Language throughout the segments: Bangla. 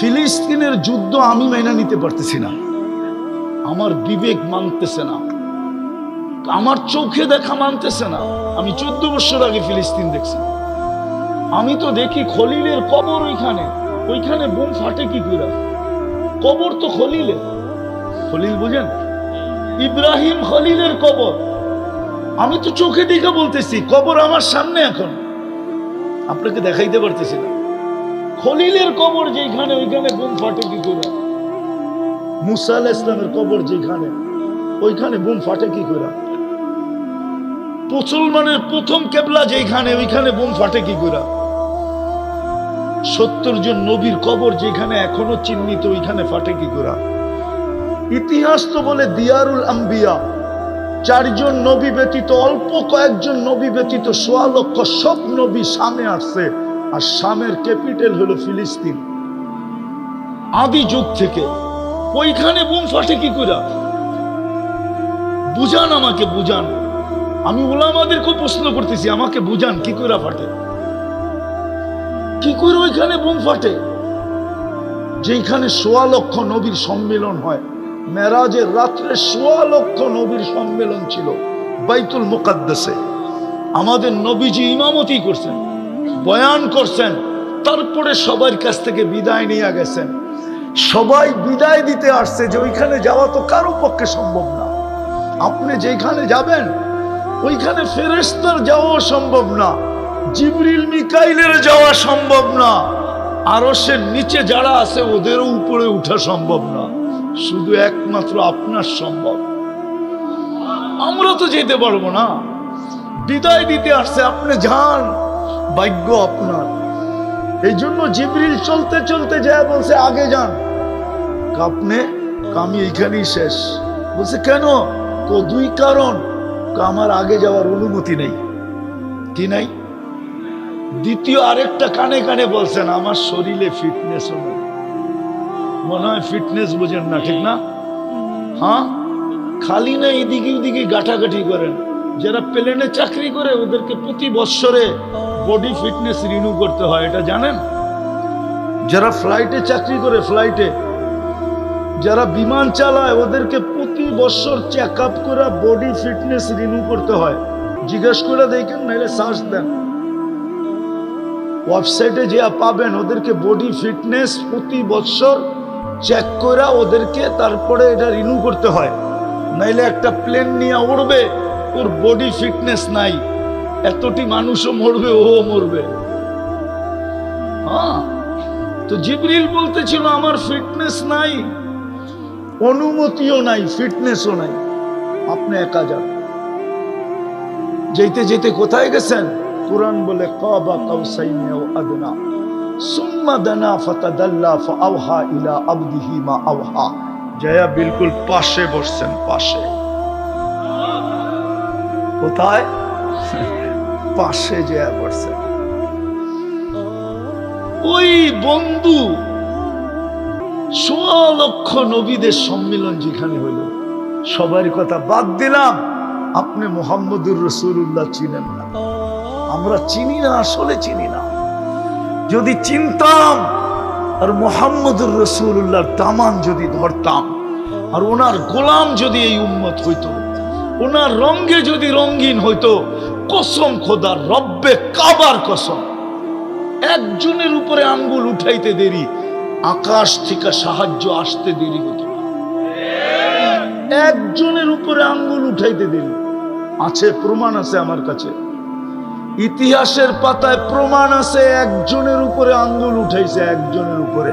ফিলিস্তিনের যুদ্ধ আমি মেনে নিতে পারতেছি না। আমার বিবেক মানতেছে না। আমার চোখে দেখা মানতেছে না। আমি চোদ্দ বছর আগে ফিলিস্তিন দেখছি। আমি তো দেখি খলিলের কবর ওইখানে। ওইখানে বোম ফাটে কি করে কবর তো খলিলের খলিল বুঝেন? ইব্রাহিম খলিলের কবর। আমি তো চোখে দেখে বলতেছি, কবর আমার সামনে এখন। আপনাকে দেখাইতে পারতেছি না। খলিলের কবর যেখানে ওইখানে বোম ফাটে কি করে? মুসা ইসলামের কবর যেখানে ওইখানে বোম ফাটে কি করে? মুসলমানের প্রথম কেবলা যেখানে ওইখানে বোম ফাটে কি করে? সত্তর জন নবীর কবর যেখানে এখনও চিহ্নিত, ওইখানে ফাটে কি করে? ইতিহাস তো বলে দিয়ারুল আম্বিয়া। চারজন নবী ব্যতীত, অল্প কয়েকজন নবী ব্যতীত, সোয়া লক্ষ সব নবী সামনে আসছে। আর সামের ক্যাপিটাল হলো ফিলিস্তিন। আদি যুগ থেকে ওইখানে বুম ফাটে কি করে বুঝান আমাকে, বুঝান। আমি ওলামাদেরকেও প্রশ্ন করতেছি, আমাকে বুঝান কি করে ফাটে? কি করে ওইখানে বুম ফাটে? যেখানে সোয়া লক্ষ নবীর সম্মেলন হয় মেরাজের রাত্রে সোয়া লক্ষ নবীর সম্মেলন ছিল, বাইতুল মুকাদ্দাসে। আমাদের নবীজি ইমামতি করছেন। বয়ান করছেন, তারপরে সবার কাছ থেকে বিদায় নিয়ে গেছেন। সবাই বিদায় দিতে আসছে যে ওইখানে যাওয়া তো কারও পক্ষে সম্ভব না। আপনি যেখানে যাবেন, ওইখানে ফেরেস্তার যাওয়া সম্ভব না, জিবরিল মিকাইলের যাওয়া সম্ভব না আরও সে নিচে যারা আছে ওদেরও উপরে উঠা সম্ভব না। শুধু একমাত্র আপনার সম্ভব। আমরা তো যেতে পারব না। বিদায় দিতে আসছে, আপনি যান। ভাগ্য আপনার। এই জন্য জিবরিল চলতে চলতে যায়, বলছে, আগে যান। আপনি আমি এইখানেই শেষ। বলছে, কেন? তো দুই কারণ। আমার আগে যাওয়ার অনুমতি নেই। কি নাই? দ্বিতীয় আরেকটা কানে কানে বলছেন, আমার শরীরে ফিটনেস নেই। মনে হয় ফিটনেস বোঝেন না, ঠিক না? হ্যাঁ? খালি না এদিকে ওদিকে গাঠাগাঠি করেন। যারা প্লেনে চাকরি করে, ওদেরকে প্রতি বৎসরে বডি ফিটনেস রিনিউ করতে হয়, এটা জানেন? যারা ফ্লাইটে চাকরি করে ফ্লাইটে যারা বিমান চালায়, ওদেরকে প্রতি বছর চেক আপ করে বডি ফিটনেস রিনিউ করতে হয়। জিজ্ঞেস করে দেখেন, নাহলে সার্চ দেন। ওয়েবসাইটে যে পাবেন, ওদেরকে বডি ফিটনেস প্রতি বছর চেক করে ওদেরকে তারপরে এটা রিনিউ করতে হয়। নাইলে একটা প্লেন নিয়ে উড়বে, ওর বডি ফিটনেস নাই। এতটি মানুষও মরবে, ও মরবে। হ্যাঁ? তো জিবরিল বলতেছিল, আমার ফিটনেস নাই, অনুমতিও নাই ফিটনেসও নাই। আপনি একা যান। যেতে যেতে কোথায় গেছেন? কোরআন বলে, কাবা কাউসাইনি আদনা। সুম্মা দানা ফাতাদাল্লা ফাআওহা ইলা আবদিহি মা আওহা। জয়া বিলকুল পাশে বসছেন, পাশে। কোথায়? পাশে জয়া বসছেন ওই বন্ধু সোয়া লক্ষ নবীদের সম্মেলন যেখানে হইল সবার কথা বাদ দিলাম, আপনি মোহাম্মদুর রসুল্লাহ চিনেন না। আমরা চিনি না, আসলে চিনি না। যদি চিনতাম, আর মোহাম্মদুর রসুল্লাহর দামান যদি ধরতাম, আর ওনার গোলাম যদি এই উম্মত হইতো ওনার রঙ্গে যদি রঙ্গিন হইতো, কসম খোদার রব্বে কাবার কসম। একজনের উপরে আঙ্গুল উঠাইতে দেরি, আকাশ থেকে সাহায্য আসতে দেরি হতো একজনের উপরে আঙ্গুল উঠাইতে দেরি, আছে প্রমাণ আছে আমার কাছে। ইতিহাসের পাতায় প্রমাণ আছে, একজনের উপরে আঙ্গুল উঠাইছে একজনের উপরে।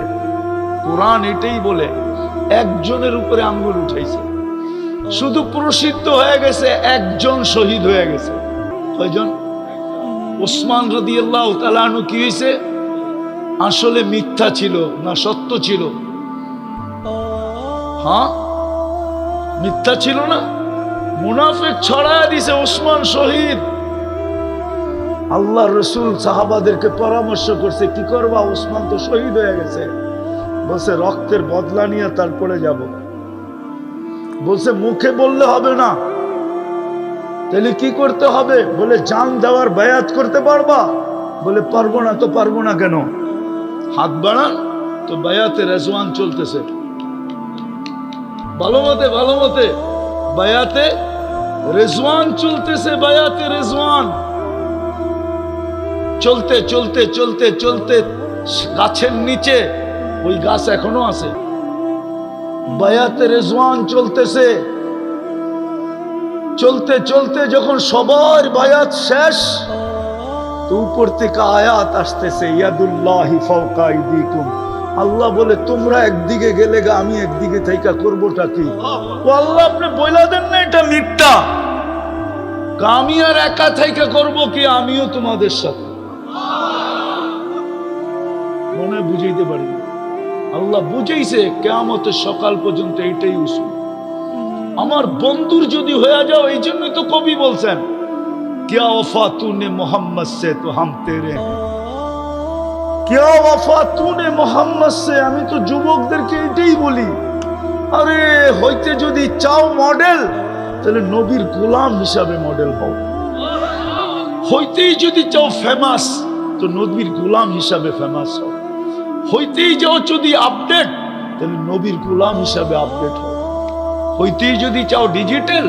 কোরআন এটাই বলে, একজনের উপরে আঙ্গুল উঠাইছে। শুধু প্রসিদ্ধ হয়ে গেছে, একজন শহীদ হয়ে গেছে। কয়জন? ওসমান রদি আল্লাহ তালানু কি হয়েছে আসলে মিথ্যা ছিল না সত্য ছিল। হ্যাঁ? মিথ্যা ছিল না? মুনাফেক ছড়ায় দিছে ওসমান শহীদ। আল্লাহ রসুল সাহাবাদেরকে পরামর্শ করছে, কি করবা? ওসমান তো শহীদ হয়ে গেছে। বলছে, রক্তের বদলা নিয়ে তারপরে যাব। বলছে, মুখে বললে হবে না। তাহলে কি করতে হবে? বলে, জান দেওয়ার বায়াত করতে পারবা? বলে, পারব না তো পারব না কেন? হাত বাড়ান, তো বায়াতে রেজওয়ান চলতেছে। ভালো মতে ভালো মতে, বায়াতে রেজওয়ান চলতেছে, বায়াতে রেজওয়ান। চলতে চলতে চলতে চলতে গাছের নিচে, ওই গাছ এখনও আছে। বায়াতে রেজওয়ান চলতেছে। চলতে চলতে যখন সবার বায়াত শেষ, তো উপর থেকে আয়াত আসতেছে, ইয়াদুল্লাহি আল্লাহ বলে, তোমরা একদিকে গেলে গা, আমি একদিকে থেকে করবোটা কি? ও আল্লাহ, আপনি বইলা দেন না, এটা মিথ্যা। আমি আর একা থাইকা করব কি? আমিও তোমাদের সাথে। মনে বুঝাইতে পারি না। আল্লাহ বুঝাইছে কেয়ামতের সকাল পর্যন্ত এইটাই উসুল আমার বন্ধুর যদি হয়ে যাও এই জন্যই তো কবি বলছেন क्या वफा तूने मोहम्मद से तो हम तेरे हैं क्या वफा तूने मोहम्मद से আমি তো যুবকদেরকে এটাই বলি আরে হইতে যদি চাও মডেল তাহলে নবীর গোলাম হিসাবে মডেল হও হইতেই যদি চাও ফেমাস তো নবীর গোলাম হিসাবে ফেমাস হও হইতেই যাও যদি আপডেট তাহলে নবীর গোলাম হিসাবে আপডেট হও। হইতেই যদি চাও ডিজিটাল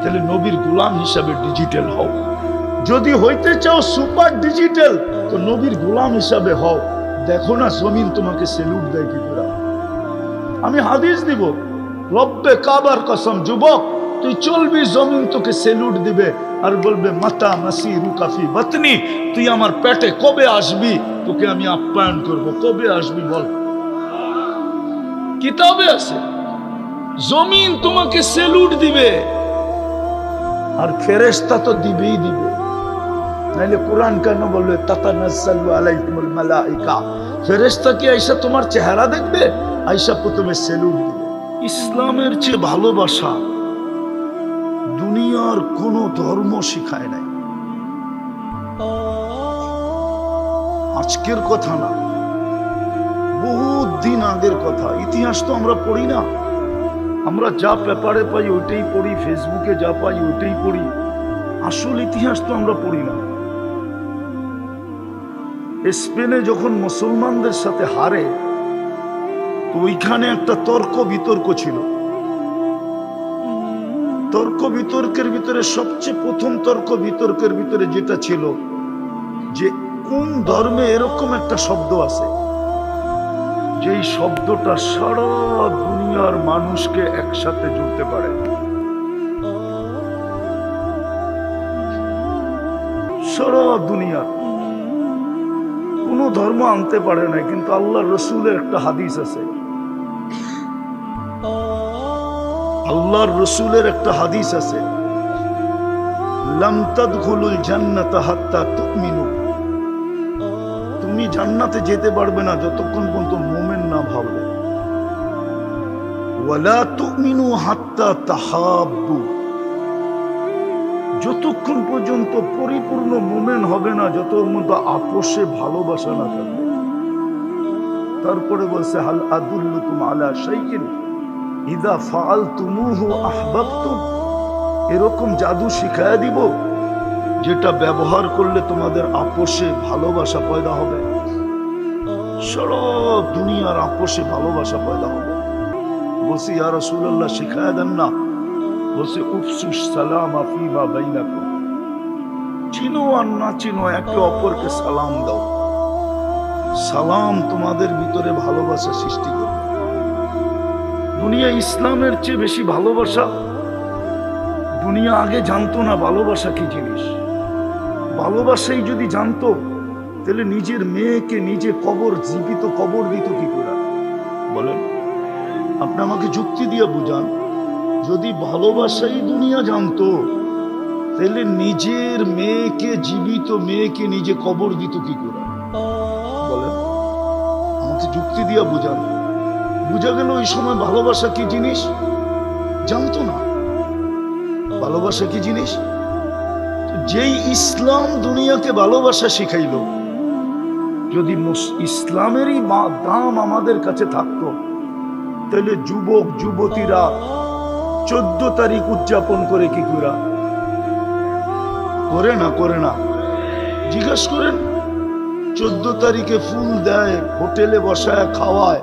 তাহলে নবীর গোলাম হিসাবে ডিজিটাল হও। যদি হইতে চাও সুপার ডিজিটাল তো নবীর গোলাম হিসাবে হও। দেখো না জমিন তোমাকে সেলুট দেয় কি করে? আমি হাদিস দিব, রব্বে কাবার কসম, যুবক, তুই চলবি, জমিন তোকে সেলুট দিবে। আর বলবে, মাতা মাসি রুকাফি বতনি, তুই আমার পেটে কবে আসবি? তোকে আমি আপ্যায়ন করব। কবে আসবি বল? কিতাবে আছে, জমিন তোমাকে সেলুট দিবে, আর ফেরেশতা তো দিবেই দিবে। নাইলে কোরআন কেন বলবে আলাইহিমুল মালাইকা? ফেরেশতা কি আইসা তোমার চেহারা দেখবে, আইসা প্রথমে সেলুট দিবে। ইসলামের চেয়ে ভালোবাসা দুনিয়ার কোনো ধর্ম শিখায় নাই। আজকের কথা না, বহুত দিন আগের কথা। ইতিহাস তো আমরা পড়ি না। আমরা যা পেপারে পাই ওইটাই পড়ি, ফেসবুকে যা পাই ওইটাই পড়ি। আসল ইতিহাস তো আমরা পড়ি না। স্পেনে যখন মুসলমানদের সাথে হারে, তো ওইখানে একটা তর্ক বিতর্ক ছিল। তর্ক বিতর্কের ভিতরে সবচেয়ে প্রথম তর্ক বিতর্কের ভিতরে যেটা ছিল যে কোন ধর্মে এরকম একটা শব্দ আছে? যেই শব্দটা সারা দুনিয়ার মানুষকে একসাথে জুড়তে পারে। সারা দুনিয়ার কোন ধর্ম আনতে পারে না কিন্তু আল্লাহ রসুলের একটা হাদিস আছে। আল্লাহর রসুলের একটা হাদিস আছে। তুমি জান্নাতে যেতে পারবে না যতক্ষণ পর্যন্ত মোমেন না ভাববে। ওয়ালা তুমিনু যতক্ষণ পর্যন্ত পরিপূর্ণ মোমেন হবে না যত মতো আপোষে ভালোবাসা না থাকবে তারপরে বলছে, হাল আদুল্লুকুম আলা শাইইন। ইদা ফাআলতুমুহু আহবাবতুম। এরকম জাদু শিখায়া দিব, যেটা ব্যবহার করলে তোমাদের আপোষে ভালোবাসা পয়দা হবে। সারা দুনিয়ার আপোষে ভালোবাসা পয়দা হবে। বলছি, ইয়া রাসূলুল্লাহ, শিখায়া দেন না। বলছে উফসুস সালাম আফিমা বাইনাকুম। চিনো আর না চিনো, একে অপরকে সালাম দাও। সালাম তোমাদের ভিতরে ভালোবাসা সৃষ্টি করবে। দুনিয়া ইসলামের চেয়ে বেশি ভালোবাসা? দুনিয়া আগে জানতো না ভালোবাসা কি জিনিস। ভালোবাসাই যদি জানতো, তাহলে নিজের মেয়েকে নিজে কবর, জীবিত কবর দিত কি করে? বলেন। আপনি আমাকে যুক্তি দিয়ে বুঝান, যদি ভালোবাসাই দুনিয়া জানতো, তাহলে নিজের মেয়েকে, জীবিত মেয়েকে নিজে কবর দিত কি করে? বলেন। আমাকে যুক্তি দিয়া বুঝান। বুঝা গেল ওই সময় ভালোবাসা কি জিনিস? জানতো না। ভালোবাসা কি জিনিস? যেই ইসলাম দুনিয়াকে ভালোবাসা শিখাইল, যদি ইসলামেরই দাম আমাদের কাছে থাকতো, তাহলে যুবক, যুবতীরা চোদ্দ তারিখ উদযাপন করে কি করে? করে না করে না। জিজ্ঞাস করেন, চোদ্দ তারিখে ফুল দেয়, হোটেলে বসায়, খাওয়ায়